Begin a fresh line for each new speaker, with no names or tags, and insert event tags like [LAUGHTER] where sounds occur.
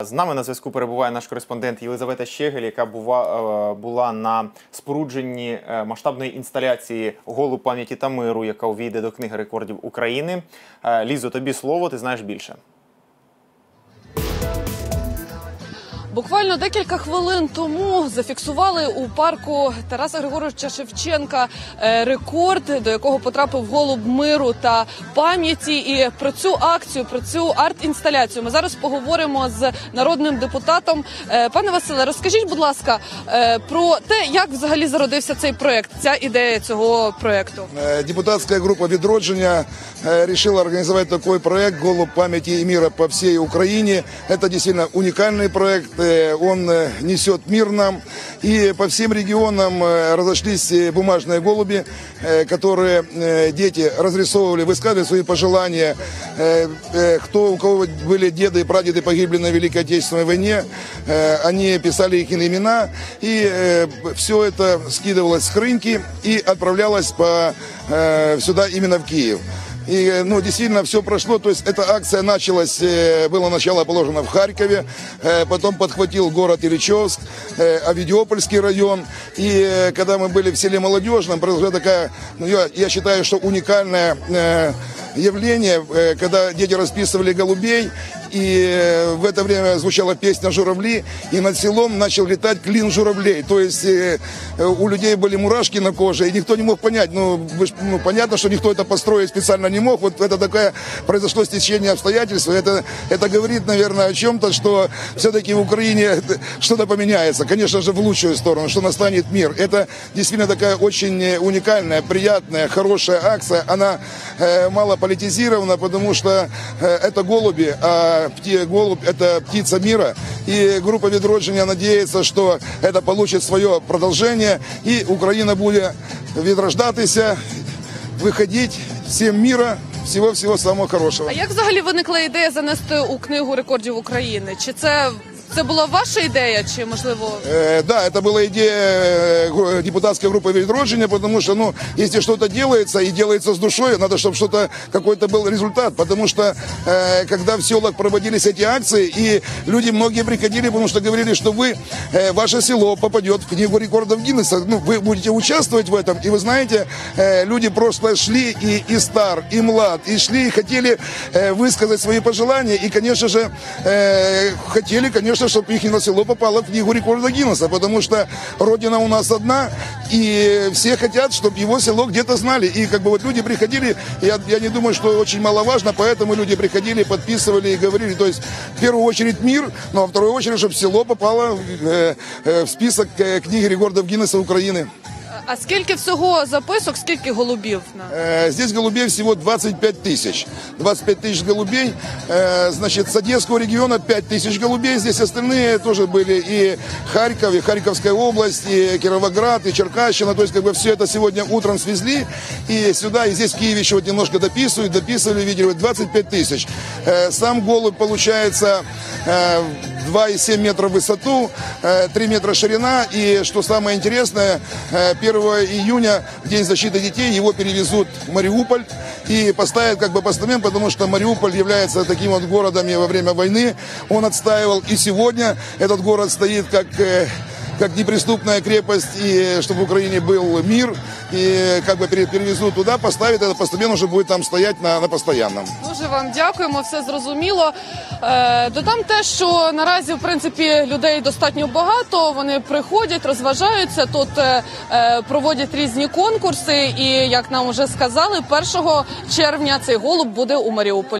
З нами на зв'язку перебуває наш кореспондент Єлизавета Щегель, яка бува, е, була на спорудженні е, масштабної інсталяції голу пам'яті та миру, яка увійде до книги рекордів України. Е, Лізо, тобі слово, ти знаєш більше.
Буквально декілька хвилин тому зафіксували у парку Тараса Григоровича Шевченка е, рекорд, до якого потрапив голуб миру та пам'яті. І про цю акцію, про цю арт-інсталяцію ми зараз поговоримо з народним депутатом. Е, Пане Василе, розкажіть, будь ласка, е, про те, як взагалі зародився цей проект, ця ідея цього проекту.
Э, Депутатская группа «Відродження» э, решила организовать такой проект «Голубь памяти и мира по всей Украине». Это действительно уникальный проект, Э, он э, несет мир нам. И по всем регионам э, разошлись бумажные голуби, которые дети разрисовывали, высказывали свои пожелания. Кто, у кого были деды и прадеды погибли на Великой Отечественной войне, они писали их имена. И все это скидывалось с рынки и отправлялось по, сюда именно в Киев. И, э, ну, действительно, все прошло. То есть, эта акция началась, э, было начало положено в Харькове, э, потом подхватил город Ильичевск, э, Авидиопольский район. И когда мы были в селе Молодежном, произошла такая, ну, я, я считаю, что уникальная явление, когда дети расписывали голубей, и э, в это время звучала песня «Журавли», и над селом начал летать клин журавлей. То есть э, э, у людей были мурашки на коже, и никто не мог понять, ну, ну, понятно, что никто это построить специально не мог. Вот это такое произошло стечение обстоятельств. Это, это говорит, наверное, о чем-то, что все-таки в Украине [LAUGHS] что-то поменяется. Конечно же, в лучшую сторону, что настанет мир. Это действительно такая очень уникальная, приятная, хорошая акция. Она э, мало политизирована, потому что э, это голуби, а пти- голубь – это птица мира. И группа «Відродження» надеется, что это получит свое продолжение, и Украина будет відрождатися, выходить всем мира, всего-всего самого хорошего.
А як взагалі виникла ідея занести у книгу рекордів України? Чи це, це була ваша ідея, чи можливо?
Э, да, это была идея э, гу- депутатской «Відродження», потому что, ну, если что-то делается и делается с душой, надо, чтобы что-то, какой-то был результат, потому что, э, когда в селах проводились эти акции, и люди многие приходили, потому что говорили, что вы, э, ваше село попадет в книгу рекордов Гиннесса, ну, вы будете участвовать в этом, и вы знаете, э, люди просто шли и, и стар, и млад, и шли, и хотели э, высказать свои пожелания, и, конечно же, э, хотели, конечно, чтобы их село попало в книгу рекорда Гиннесса, потому что родина у нас одна, и все хотят, чтобы его село где-то знали. И как бы вот люди приходили, я, я не думаю, что очень маловажно, поэтому люди приходили, подписывали и говорили, то есть в первую очередь мир, но во вторую очередь, чтобы село попало э, э, в список э, книги рекордов Гиннесса Украины.
А скільки всього записок, скільки голубів? на?
Э, Здесь голубей всего 25 тысяч. 25 тысяч голубей. Э, Значит, с Одесского региона 5 тысяч голубей. Здесь остальные тоже были и Харьков, и Харьковская область, и Кировоград, и Черкащина. То есть, как бы все это сегодня утром свезли. И сюда, и здесь в Киеве еще вот немножко дописывают, дописывали, видели, вот 25 тысяч. Э, Сам голубь получается э, 2,7 метра в высоту, э, 3 метра ширина. И что самое интересное, э, 1 июня, в День защиты детей, его перевезут в Мариуполь и поставят как бы постамент, потому что Мариуполь является таким вот городом и во время войны. Он отстаивал и сегодня этот город стоит как... э, как неприступная крепость, и чтобы в Украине был мир, и как бы пере- перевезут туда, поставят этот постамент, уже будет там стоять на, на постоянном.
Дуже вам дякуємо, все зрозуміло. Е, додам те, що наразі в принципі людей достатньо багато. Вони приходять, розважаються тут, е, е, проводять різні конкурси. І як нам вже сказали, 1 червня цей голуб буде у Маріуполі.